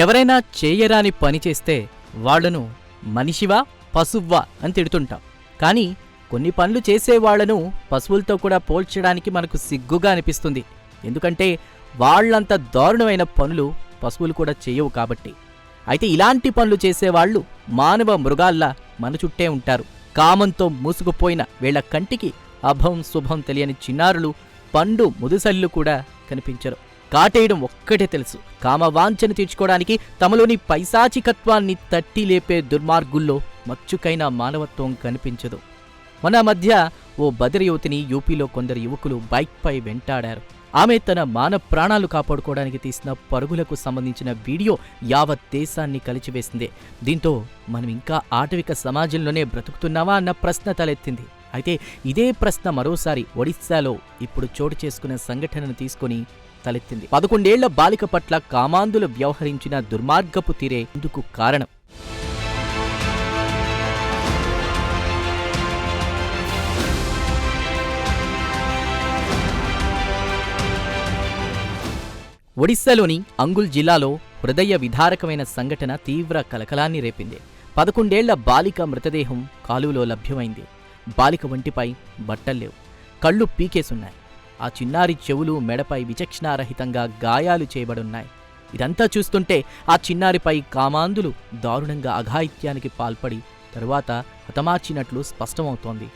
ఎవరైనా చేయరాని పని చేస్తే వాళ్ళను మనిషివా పశువ్వా అని తిడుతుంటాం. కానీ కొన్ని పనులు చేసేవాళ్ళను పశువులతో కూడా పోల్చడానికి మనకు సిగ్గుగా అనిపిస్తుంది. ఎందుకంటే వాళ్ళంత దారుణమైన పనులు పశువులు కూడా చేయవు కాబట్టి. అయితే ఇలాంటి పనులు చేసేవాళ్ళు మానవ మృగాల్లా మన చుట్టే ఉంటారు. కామంతో మూసుకుపోయిన వీళ్ళ కంటికి అభం శుభం తెలియని చిన్నారులు పండు ముదుసల్లు కూడా కనిపించరు. కాటేయడం ఒక్కటే తెలుసు. కామవాంఛను తీర్చుకోవడానికి తమలోని పైశాచికత్వాన్ని తట్టి లేపే దుర్మార్గుల్లో మచ్చుకైన మానవత్వం కనిపించదు. మన మధ్య ఓ బదిరి యువతిని యూపీలో కొందరు యువకులు బైక్పై వెంటాడారు. ఆమె తన మాన ప్రాణాలు కాపాడుకోవడానికి తీసిన పరుగులకు సంబంధించిన వీడియో యావత్ దేశాన్ని కలిచివేసింది. దీంతో మనం ఇంకా ఆటవిక సమాజంలోనే బ్రతుకుతున్నావా అన్న ప్రశ్న తలెత్తింది. అయితే ఇదే ప్రశ్న మరోసారి ఒడిశాలో ఇప్పుడు చోటు చేసుకున్న సంఘటనను తీసుకొని తలెత్తింది. పదకొండేళ్ళ బాలిక పట్ల కామాంధులు వ్యవహరించిన దుర్మార్గపు తీరే ఇందుకు కారణం. ఒడిశాలోని అంగుల్ జిల్లాలో హృదయ విధారకమైన సంఘటన తీవ్ర కలకలాన్ని రేపింది. పదకొండేళ్ళ బాలిక మృతదేహం కాలువలో లభ్యమైంది. బాలిక వంటిపై బట్టల్లేవు కళ్ళు పీకేసున్నాయి. ఆ చిన్నారి చెవులు మెడపై విచక్షణారహితంగా గాయాలు చేయబడున్నాయి. ఇదంతా చూస్తుంటే ఆ చిన్నారిపై కామాంధులు దారుణంగా అఘాయిత్యానికి పాల్పడి తరువాత హతమార్చినట్లు స్పష్టమవుతోంది.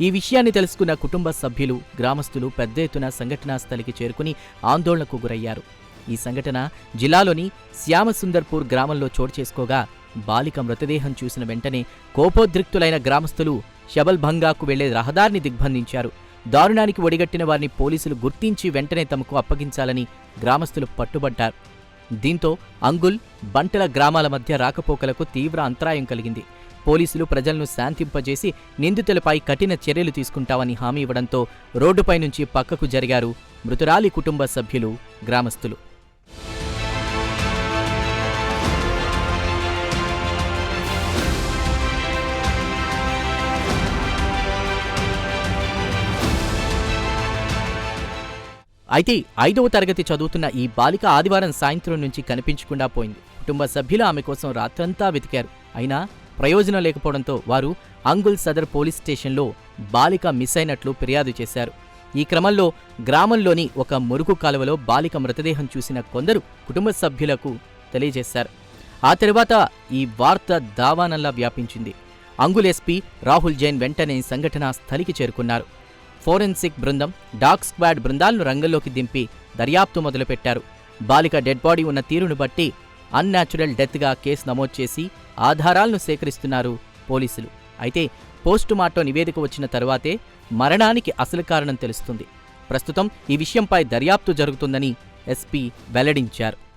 ఈ విషయాన్ని తెలుసుకున్న కుటుంబ సభ్యులు గ్రామస్తులు పెద్ద ఎత్తున సంఘటనా స్థలికి చేరుకుని ఆందోళనకు గురయ్యారు. ఈ సంఘటన జిల్లాలోని శ్యామసుందర్పూర్ గ్రామంలో చోటు చేసుకోగా బాలిక మృతదేహం చూసిన వెంటనే కోపోద్రిక్తులైన గ్రామస్తులు శబల్భంగాకు వెళ్ళే రహదారిని దిగ్బంధించారు. దారుణానికి ఒడిగట్టిన వారిని పోలీసులు గుర్తించి వెంటనే తమకు అప్పగించాలని గ్రామస్తులు పట్టుబడ్డారు. దీంతో అంగుల్ బంటల గ్రామాల మధ్య రాకపోకలకు తీవ్ర అంతరాయం కలిగింది. పోలీసులు ప్రజలను శాంతింపజేసి నిందితులపై కఠిన చర్యలు తీసుకుంటామని హామీ ఇవ్వడంతో రోడ్డుపై నుంచి పక్కకు జరిగారు మృతురాలి కుటుంబ సభ్యులు గ్రామస్తులు. అయితే ఐదవ తరగతి చదువుతున్న ఈ బాలిక ఆదివారం సాయంత్రం నుంచి కనిపించకుండా పోయింది. కుటుంబ సభ్యులు ఆమె కోసం రాత్రంతా వెతికారు. అయినా ప్రయోజనం లేకపోవడంతో వారు అంగుల్ సదర్ పోలీస్ స్టేషన్లో బాలిక మిస్ అయినట్లు ఫిర్యాదు చేశారు. ఈ క్రమంలో గ్రామంలోని ఒక మురుగు కాలువలో బాలిక మృతదేహం చూసిన కొందరు కుటుంబ సభ్యులకు తెలియజేశారు. ఆ తర్వాత ఈ వార్త దావానల్లా వ్యాపించింది. అంగుల్ ఎస్పీ రాహుల్ జైన్ వెంటనే సంఘటనా స్థలికి చేరుకున్నారు. ఫోరెన్సిక్ బృందం డాగ్ స్క్వాడ్ బృందాలను రంగంలోకి దింపి దర్యాప్తు మొదలుపెట్టారు. బాలిక డెడ్ బాడీ ఉన్న తీరును బట్టి అన్యాచురల్ డెత్గా కేసు నమోదు చేసి ఆధారాలను సేకరిస్తున్నారు పోలీసులు. అయితే పోస్టుమార్టం నివేదిక వచ్చిన తరువాతే మరణానికి అసలు కారణం తెలుస్తుంది. ప్రస్తుతం ఈ విషయంపై దర్యాప్తు జరుగుతుందని ఎస్పీ వెల్లడించారు.